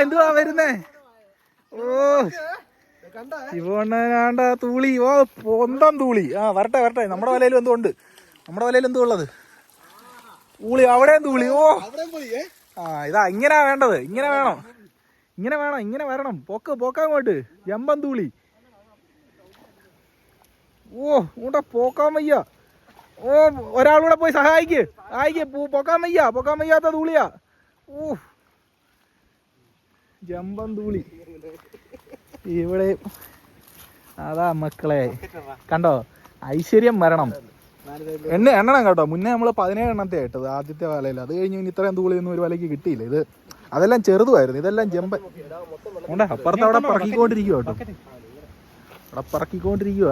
എന്തുവാ വരുന്നേ? ഓ ശിവണ്ണാണ്ട തൂളി. ഓ പൊന്തം തൂളി. ആ വരട്ടെ വരട്ടെ. നമ്മുടെ വലയിലും എന്തോ ഉണ്ട്. നമ്മുടെ വലയിൽ എന്തോ ഉള്ളത്? തൂളി അവിടെയും തൂളി. ഓ. ആ ഇതാ ഇങ്ങനെ വേണ്ടത്. ഇങ്ങനെ വേണം. ഇങ്ങനെ വേണം ഇങ്ങനെ വരണം. പൊക്ക് പൊക്കാങ്ങോട്ട് ജമ്പം തൂളി. ഓ ഇങ്ങോട്ടാ പോക്കാൻ വയ്യ. ഓ ഒരാളൂടെ പോയി സഹായിക്ക്. സഹായിക്ക്. പോക്കാൻ പൊക്കാൻ വയ്യ. പൊക്കാൻ വയ്യാത്ത തൂളിയാ. ഓ ജമ്പം തൂളി ഇവിടെ അതാ മക്കളെ. കണ്ടോ? ഐശ്വര്യം മരണം എണ്ണ എണ്ണണം കേട്ടോ. മുന്നേ നമ്മൾ പതിനേഴ് എണ്ണത്തെ ആയിട്ടത് ആദ്യത്തെ വലയിൽ. അത് കഴിഞ്ഞ് ഇനി ഇത്രയും തൂളിയൊന്നും ഒരു വലയ്ക്ക് കിട്ടിയില്ല. ഇത് അതെല്ലാം ചെറുതുമായിരുന്നു. ഇതെല്ലാം ജമ്പൻ ഉണ്ട് അപ്പുറത്ത് അവിടെ പറക്കിക്കൊണ്ടിരിക്കുക കേട്ടോ. അവിടെ പറക്കിക്കൊണ്ടിരിക്കുക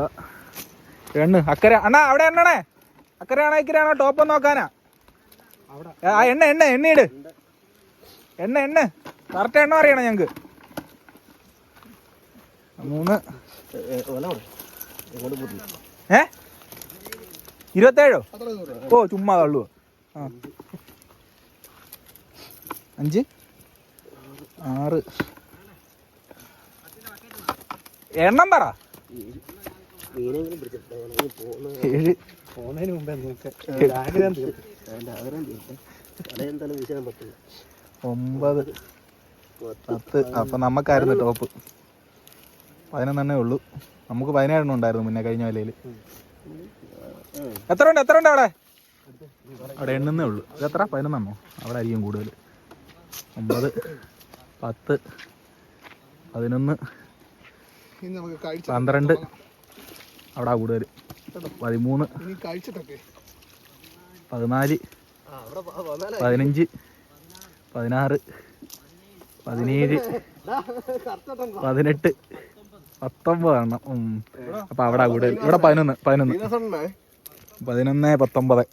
എണ്ണ അക്കര അണ്ണാ അവിടെ എണ്ണണേ. അക്കരയാണോ ഇക്കരയാണോ ടോപ്പ് നോക്കാനാ? ആ എണ്ണ എണ്ണ എണ്ണയിട് എണ്ണ എണ്ണ. കറക്റ്റ് എണ്ണം അറിയണം ഞങ്ങക്ക്. മൂന്ന്. ഏ? ഇരുപത്തേഴോ? ഓ ചുമ്മാ തള്ളുവോ. ആ. അഞ്ച്. ആറ്. എണ്ണം പറ. ഏഴ്. പോകുന്നതിന് മുമ്പേ നിങ്ങൾക്ക് ആഗ്രഹം തീർക്കും ഒമ്പത്. പത്ത് അപ്പൊ നമുക്കായിരുന്നു ടോപ്പ് പതിനൊന്നെണ്ണേ ഉള്ളൂ. നമുക്ക് പതിനേഴെണ്ണം ഉണ്ടായിരുന്നു മുന്നേ കഴിഞ്ഞ വിലയിൽ എത്ര ഉണ്ട്? എത്ര ഉണ്ട് അവിടെ? അവിടെ എണ്ണുന്നേ ഉള്ളൂ. ഇത് എത്ര? പതിനൊന്നെണ്ണോ? അവിടെ ആയിരിക്കും കൂടുതൽ ഒമ്പത് പത്ത് പതിനൊന്ന് പന്ത്രണ്ട്. അവിടെ കൂടുതൽ പതിമൂന്ന് പതിനാല് പതിനഞ്ച് പതിനാറ് പതിനേഴ് പതിനെട്ട് പത്തൊമ്പത് എണ്ണം. അപ്പൊ അവിടെ കൂടുതൽ ഇവിടെ പതിനൊന്ന് പതിനൊന്ന്. പതിനൊന്ന് പത്തൊമ്പത്.